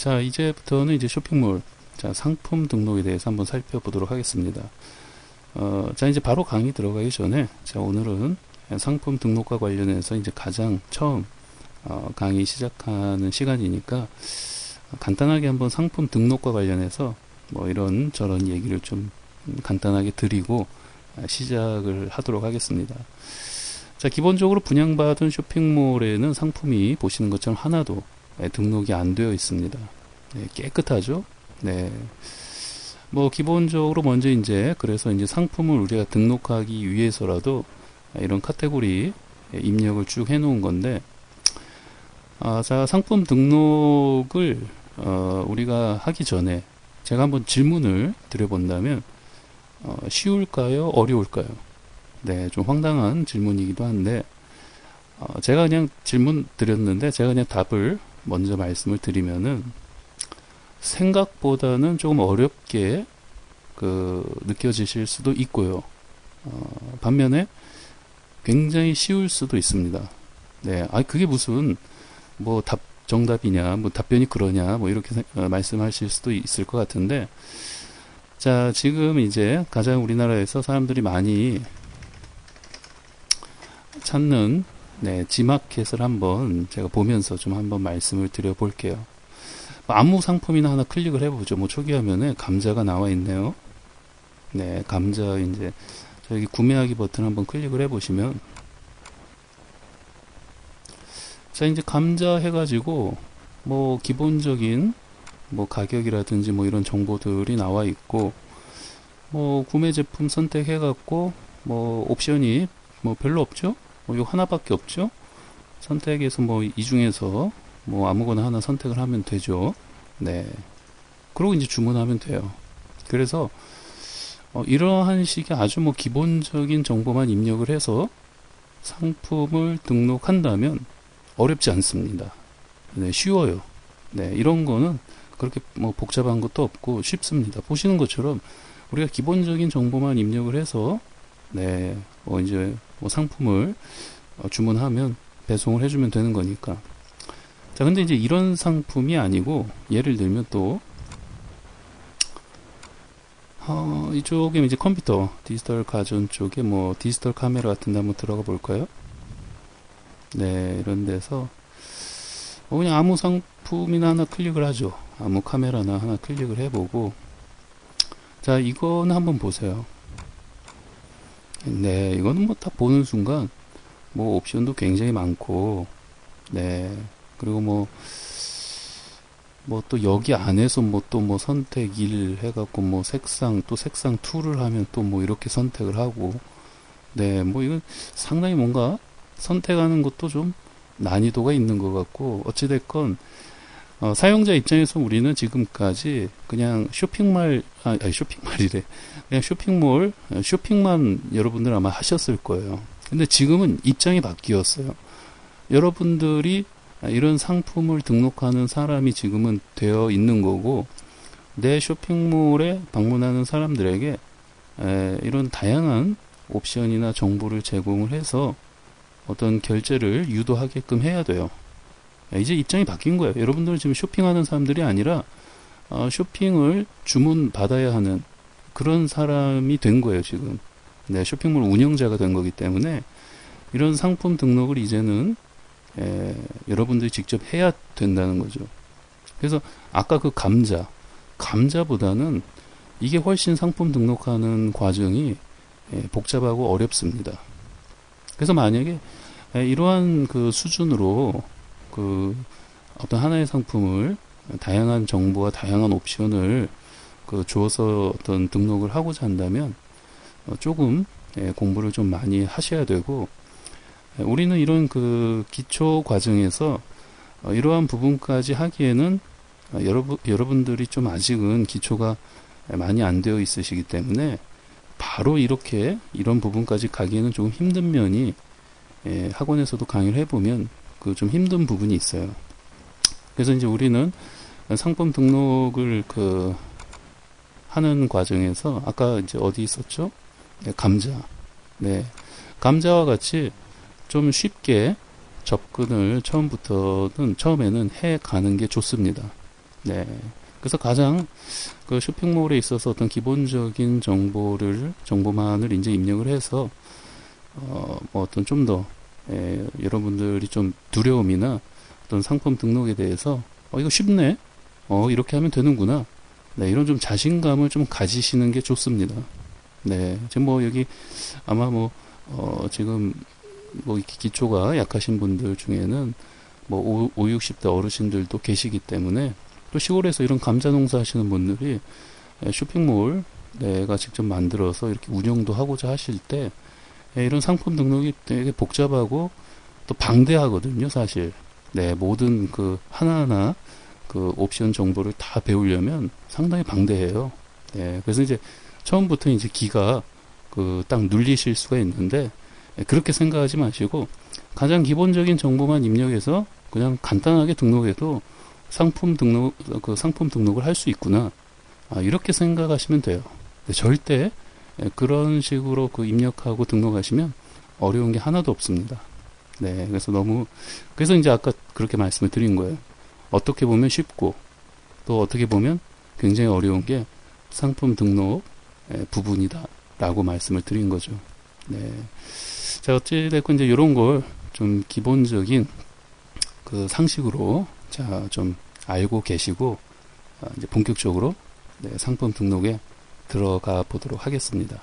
자, 이제부터는 이제 쇼핑몰, 자, 상품 등록에 대해서 한번 살펴보도록 하겠습니다. 어, 자, 이제 바로 강의 들어가기 전에, 자, 오늘은 상품 등록과 관련해서 이제 가장 처음, 어, 강의 시작하는 시간이니까, 간단하게 한번 상품 등록과 관련해서 뭐 이런 저런 얘기를 좀 간단하게 드리고 시작을 하도록 하겠습니다. 자, 기본적으로 분양받은 쇼핑몰에는 상품이 보시는 것처럼 하나도 등록이 안 되어 있습니다. 네, 깨끗하죠? 네. 뭐, 기본적으로 먼저 이제, 그래서 이제 상품을 우리가 등록하기 위해서라도 이런 카테고리 입력을 쭉 해놓은 건데, 아, 자, 상품 등록을 어, 우리가 하기 전에 제가 한번 질문을 드려본다면 어, 쉬울까요? 어려울까요? 네, 좀 황당한 질문이기도 한데 어, 제가 그냥 질문 드렸는데 제가 그냥 답을 먼저 말씀을 드리면은 생각보다는 조금 어렵게 그 느껴지실 수도 있고요. 어, 반면에 굉장히 쉬울 수도 있습니다. 네, 아 그게 무슨 뭐 답 정답이냐, 뭐 답변이 그러냐, 뭐 이렇게 어, 말씀하실 수도 있을 것 같은데, 자, 지금 이제 가장 우리나라에서 사람들이 많이 찾는 네, 지마켓을 한번 제가 보면서 좀 한번 말씀을 드려 볼게요. 뭐 아무 상품이나 하나 클릭을 해보죠. 뭐 초기 화면에 감자가 나와 있네요. 네, 감자 이제 저기 구매하기 버튼 한번 클릭을 해보시면 자, 이제 감자 해가지고, 뭐, 기본적인, 뭐, 가격이라든지 뭐 이런 정보들이 나와 있고, 뭐, 구매 제품 선택해갖고, 뭐, 옵션이 뭐 별로 없죠? 뭐, 요 하나밖에 없죠? 선택해서 뭐, 이 중에서 뭐, 아무거나 하나 선택을 하면 되죠. 네. 그리고 이제 주문하면 돼요. 그래서, 어, 이러한 식의 아주 뭐 기본적인 정보만 입력을 해서 상품을 등록한다면 어렵지 않습니다. 네, 쉬워요. 네, 이런 거는 그렇게 뭐 복잡한 것도 없고 쉽습니다. 보시는 것처럼 우리가 기본적인 정보만 입력을 해서 네, 뭐 이제 뭐 상품을 어, 주문하면 배송을 해주면 되는 거니까. 자, 근데 이제 이런 상품이 아니고 예를 들면 또 어, 이쪽에 이제 컴퓨터 디지털 가전 쪽에 뭐 디지털 카메라 같은 데 한번 들어가 볼까요? 네, 이런 데서 뭐 그냥 아무 상품이나 하나 클릭을 하죠. 아무 카메라나 하나 클릭을 해보고 자, 이거는 한번 보세요. 네, 이거는 뭐 딱 보는 순간 뭐 옵션도 굉장히 많고 네, 그리고 뭐 뭐 또 여기 안에서 뭐 또뭐 뭐 선택 1 해갖고 뭐 색상 또 색상 2를 하면 또 뭐 이렇게 선택을 하고 네, 뭐 이건 상당히 뭔가 선택하는 것도 좀 난이도가 있는 것 같고 어찌됐건 어, 사용자 입장에서 우리는 지금까지 그냥 쇼핑몰 아, 아니 쇼핑몰이래. 그냥 쇼핑몰 어, 쇼핑만 여러분들 아마 하셨을 거예요. 근데 지금은 입장이 바뀌었어요. 여러분들이 이런 상품을 등록하는 사람이 지금은 되어 있는 거고 내 쇼핑몰에 방문하는 사람들에게 에, 이런 다양한 옵션이나 정보를 제공을 해서 어떤 결제를 유도하게끔 해야 돼요. 이제 입장이 바뀐 거예요. 여러분들은 지금 쇼핑하는 사람들이 아니라 어, 쇼핑을 주문 받아야 하는 그런 사람이 된 거예요, 지금. 네, 쇼핑몰 운영자가 된 거기 때문에 이런 상품 등록을 이제는 에, 여러분들이 직접 해야 된다는 거죠. 그래서 아까 그 감자, 감자보다는 이게 훨씬 상품 등록하는 과정이 에, 복잡하고 어렵습니다. 그래서 만약에 이러한 그 수준으로 그 어떤 하나의 상품을 다양한 정보와 다양한 옵션을 그 주어서 어떤 등록을 하고자 한다면 어, 조금 공부를 좀 많이 하셔야 되고 우리는 이런 그 기초 과정에서 어, 이러한 부분까지 하기에는 어, 여러분 여러분들이 좀 아직은 기초가 많이 안 되어 있으시기 때문에 바로 이렇게 이런 부분까지 가기에는 조금 힘든 면이 예, 학원에서도 강의를 해보면 그 좀 힘든 부분이 있어요. 그래서 이제 우리는 상품 등록을 그 하는 과정에서 아까 이제 어디 있었죠? 네, 감자. 네. 감자와 같이 좀 쉽게 접근을 처음부터는 처음에는 해 가는 게 좋습니다. 네. 그래서 가장 그 쇼핑몰에 있어서 어떤 기본적인 정보를 정보만을 이제 입력을 해서 어, 뭐 어떤 좀더 여러분들이 좀 두려움이나 어떤 상품 등록에 대해서 어 이거 쉽네. 어 이렇게 하면 되는구나. 네 이런 좀 자신감을 좀 가지시는 게 좋습니다. 네 지금 뭐 여기 아마 뭐 어, 지금 뭐 기초가 약하신 분들 중에는 뭐 5, 60대 어르신들도 계시기 때문에 또 시골에서 이런 감자 농사 하시는 분들이 쇼핑몰 내가 직접 만들어서 이렇게 운영도 하고자 하실 때 이런 상품 등록이 되게 복잡하고 또 방대하거든요, 사실. 네, 모든 그 하나하나 그 옵션 정보를 다 배우려면 상당히 방대해요. 네, 그래서 이제 처음부터 이제 기가 그 딱 눌리실 수가 있는데 그렇게 생각하지 마시고 가장 기본적인 정보만 입력해서 그냥 간단하게 등록해도 상품 등록 그 상품 등록을 할 수 있구나 아, 이렇게 생각하시면 돼요. 절대 그런 식으로 그 입력하고 등록하시면 어려운 게 하나도 없습니다. 네, 그래서 너무 그래서 이제 아까 그렇게 말씀을 드린 거예요. 어떻게 보면 쉽고 또 어떻게 보면 굉장히 어려운 게 상품 등록 부분이다라고 말씀을 드린 거죠. 네. 자, 어찌 됐건 이제 이런 걸 좀 기본적인 그 상식으로 자, 좀 알고 계시고 아, 이제 본격적으로 네, 상품 등록에 들어가 보도록 하겠습니다.